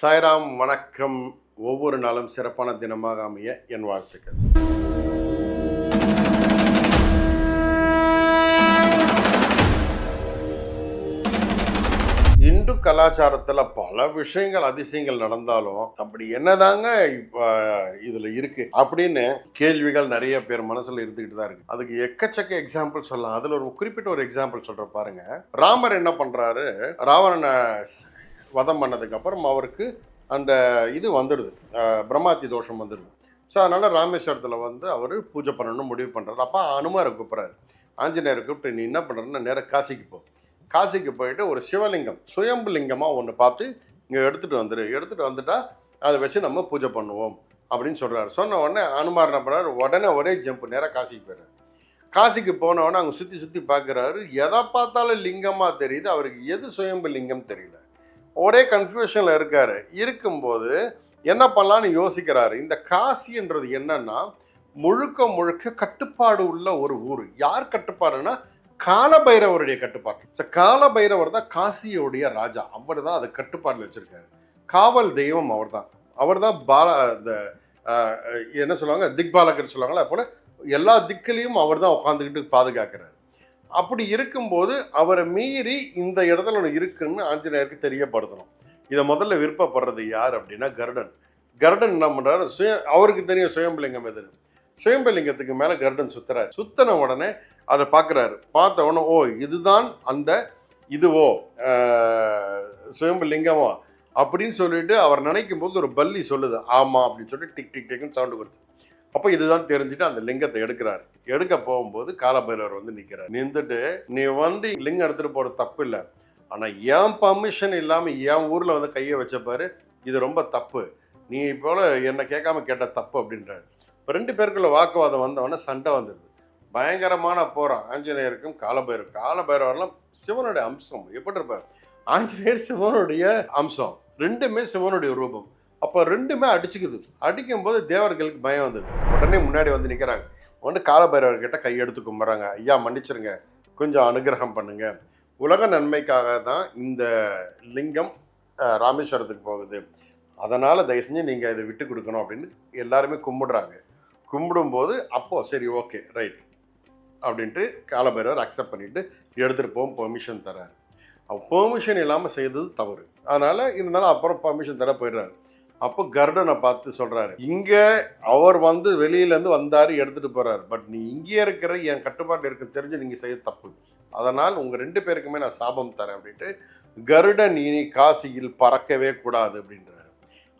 சாய்ராம் வணக்கம். ஒவ்வொரு நாளும் சிறப்பான தினமாக அமைய என் வாழ்த்துக்கள். இந்து கலாச்சாரத்தில் பல விஷயங்கள் அதிசயங்கள் நடந்தாலும் அப்படி என்னதாங்க இப்போ இதில் இருக்கு அப்படின்னு கேள்விகள் நிறைய பேர் மனசில் இருந்துக்கிட்டு தான் இருக்கு. அதுக்கு எக்கச்சக்க எக்ஸாம்பிள் சொல்லலாம். அதில் ஒரு குறிப்பிட்ட ஒரு எக்ஸாம்பிள் சொல்கிற பாருங்க. ராமர் என்ன பண்ணுறாரு ராவணனை வதம் பண்ணதுக்கப்புறம் அவருக்கு அந்த இது வந்துடுது. பிரம்மாத்தி தோஷம் வந்துடுது. ஸோ அதனால் ராமேஸ்வரத்தில் வந்து அவர் பூஜை பண்ணணும்னு முடிவு பண்ணுறாரு அப்போ அனுமாரை கூப்பிட்றாரு. ஆஞ்சநேயரை கூப்பிட்டு நீ என்ன பண்ணுறன்னா நேராக காசிக்கு போ. காசிக்கு போயிட்டு ஒரு சிவலிங்கம் சுயம்பு லிங்கமாக ஒன்று பார்த்து இங்கே எடுத்துகிட்டு வந்துடு எடுத்துகிட்டு வந்துட்டால் அதை வச்சு நம்ம பூஜை பண்ணுவோம். அப்படின்னு சொல்கிறாரு சொன்ன உடனே அனுமார் என்ன பண்ணுறாரு உடனே ஒரே ஜம்ப் நேராக காசிக்கு போயிடுறாரு. காசிக்கு போனவொடனே அவங்க அங்கே சுற்றி சுற்றி பார்க்குறாரு எதை பார்த்தாலும் லிங்கமாக தெரியுது. அவருக்கு எது சுயம்பு லிங்கம் தெரியல. ஒரே கன்ஃபியூஷனில் இருக்கார். இருக்கும்போது என்ன பண்ணலான்னு யோசிக்கிறாரு. இந்த காசின்றது என்னன்னா முழுக்க முழுக்க கட்டுப்பாடு உள்ள ஒரு ஊர். யார் கட்டுப்பாடுன்னா காலபைரவருடைய கட்டுப்பாடு. ஸோ காலபைரவர் தான் காசியோடைய ராஜா. அவர் தான் அதை கட்டுப்பாட்டில் வச்சுருக்காரு. காவல் தெய்வம் அவர் தான். அவர் தான் பால இந்த என்ன சொல்லுவாங்க? திக்பாலகர் சொல்லுவாங்களா போல எல்லா திக்கிலையும் அவர் தான் உட்காந்துக்கிட்டு பாதுகாக்கிறார். அப்படி இருக்கும்போது அவரை மீறி இந்த இடத்துல ஒன்று இருக்குன்னு ஆஞ்சநேயருக்கு தெரியப்படுத்தணும். இதை முதல்ல விருப்பப்படுறது யார் அப்படின்னா கருடன். கருடன் என்ன பண்ணுறாரு சுய அவருக்கு தெரியும் சுயம்பலிங்கம் எதுன்னு சுயம்பலிங்கத்துக்கு மேலே கருடன் சுத்துறாரு. சுத்தின உடனே அதை பார்க்குறாரு. பார்த்த உடனே ஓ இதுதான் அந்த இதுவோ சுயம்பலிங்கமோ அப்படின்னு சொல்லிட்டு அவர் நினைக்கும் போது ஒரு பல்லி சொல்லுது. ஆமாம் அப்படின்னு சொல்லிட்டு டிக் டிக் டிக்னு சவுண்டு கொடுத்து. அப்போ இதுதான் தெரிஞ்சுட்டு அந்த லிங்கத்தை எடுக்கிறாரு. எடுக்க போகும்போது காலபைரவர் வந்து நிற்கிறார் நின்றுட்டு நீ வந்து லிங்கம் எடுத்துகிட்டு போகிற தப்பு இல்லை. ஆனால் என் பர்மிஷன் இல்லாமல் என் ஊரில் வந்து கையை வச்சப்பாரு இது ரொம்ப தப்பு. நீ போல் என்னை கேட்காம கேட்ட தப்பு அப்படின்றாரு. இப்போ ரெண்டு பேருக்குள்ள வாக்குவாதம் வந்தவொடனே சண்டை வந்துடுது. பயங்கரமான போகிறோம் ஆஞ்சநேயருக்கும் காலபைரவர் காலபைரவர்லாம் சிவனுடைய அம்சம். எப்படி இருப்பார்? ஆஞ்சநேயர் சிவனுடைய அம்சம். ரெண்டுமே சிவனுடைய ரூபம். அப்போ ரெண்டுமே அடிச்சுக்குது. அடிக்கும்போது தேவர்களுக்கு பயம் வந்தது. உடனே முன்னாடி வந்து நிற்கிறாங்க வந்து காலபைரவர்கிட்ட கையெடுத்து கும்பிட்றாங்க. ஐயா மன்னிச்சிருங்க. கொஞ்சம் அனுகிரகம் பண்ணுங்க. உலக நன்மைக்காக தான் இந்த லிங்கம் ராமேஸ்வரத்துக்கு போகுது. அதனால் தயவு செஞ்சு நீங்கள் இதை விட்டு கொடுக்கணும் அப்படின்னு எல்லாருமே கும்பிடுறாங்க. கும்பிடும்போது அப்போது சரி ஓகே ரைட் அப்படின்ட்டு காலபைரவர் அக்செப்ட் பண்ணிட்டு எடுத்துகிட்டு போகும் பெர்மிஷன் தராரு. அவ பெர்மிஷன் இல்லாமல் செய்தது தவறு. அதனால் இருந்தாலும் அப்புறம் பெர்மிஷன் தர போயிடுறாரு. அப்போ கருடனை பார்த்து சொல்கிறாரு இங்கே அவர் வந்து வெளியிலேருந்து வந்தார் எடுத்துகிட்டு போகிறார் பட் நீ இங்கே இருக்கிற என் கட்டுப்பாட்டில் இருக்க தெரிஞ்சு நீங்கள் செய்ய தப்பு. அதனால் உங்கள் ரெண்டு பேருக்குமே நான் சாபம் தரேன் அப்படின்ட்டு கருடன் இனி காசியில் பறக்கவே கூடாது அப்படின்றாரு.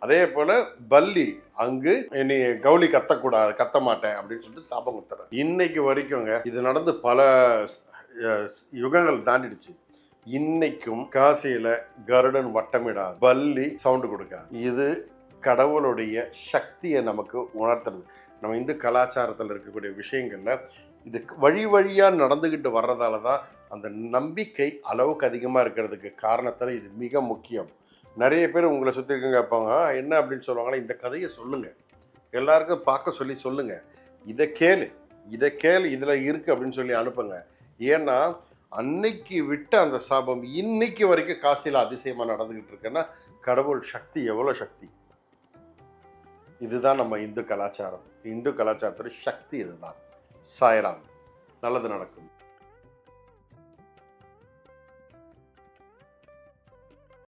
அதே போல் பல்லி அங்கு நீ கவுளி கத்தக்கூடாது கத்த மாட்டேன் அப்படின்னு சொல்லிட்டு சாபம் கொடுத்துறாரு. இன்னைக்கு வரைக்குங்க இது நடந்து பல யுகங்கள் தாண்டிடுச்சு. இன்னைக்கும் காசியில கருடன் வட்டமிடாது. பல்லி சவுண்டு கொடுக்காது. இது கடவுளுடைய சக்தியை நமக்கு உணர்த்துறது. நம்ம இந்து கலாச்சாரத்தில் இருக்கக்கூடிய விஷயங்கள்ல இது வழி வழியாக நடந்துக்கிட்டு வர்றதால தான் அந்த நம்பிக்கை அளவுக்கு அதிகமாக இருக்கிறதுக்கு காரணத்தில் இது மிக முக்கியம். நிறைய பேர் உங்களை சுற்றி இருக்க கேட்பாங்க என்ன அப்படின்னு சொல்லுவாங்களா? இந்த கதையை சொல்லுங்கள் எல்லாருக்கும் பார்க்க சொல்லி சொல்லுங்கள் இதை கேளு. இதை கேளு. இதில் இருக்குது அப்படின்னு சொல்லி அனுப்புங்க. ஏன்னா அன்னைக்கு விட்ட அந்த சாபம் இன்னைக்கு வரைக்கும் காசியில் அதிசயமாக நடந்துக்கிட்டு இருக்குன்னா கடவுள் சக்தி எவ்வளோ சக்தி? இதுதான் நம்ம இந்து கலாச்சாரம். இந்து கலாச்சாரத்தோட சக்தி இதுதான். சாய்ராம் நல்லது நடக்கும்.